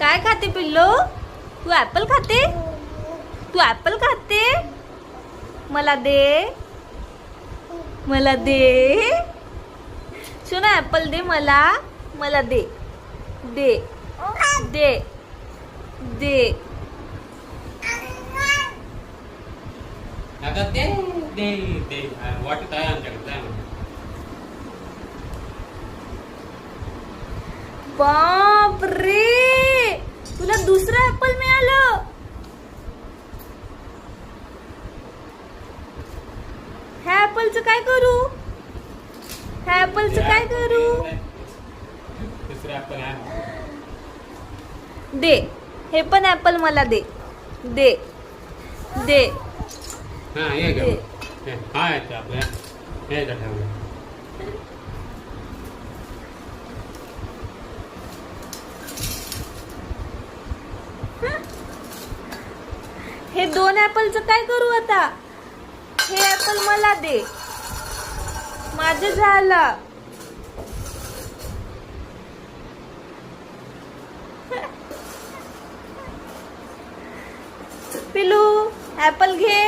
काय खाते पिल्लो? तू ऍपल खाते? तू ऍपल खाते? मला दे. मला दे. सोना ऍपल दे मला. मला दे. दे. दे. दे. वाटत आहे आमच्याकडे ऍपलचं काय करू? ह्या ऍपलचं काय करू. दे. हे पण ऍपल मला दे. दे. दे. हा दोन ऍपलचं काय करू आता? ऍपल मला दे. माझं झालं. पिलू ऍपल घे.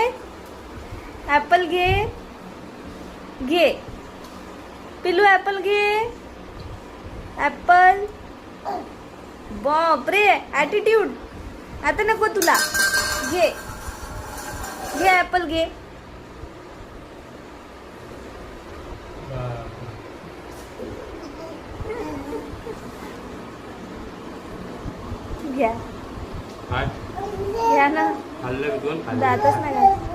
ऍपल घे. घे. पिलू ऍपल घे. ऍपल बापरे ॲटिट्यूड आता नको तुला. घे. घे ऍपल घे. घ्या. घ्या ना. खाल्लं मी दोन? खाल्लं दातच नाही.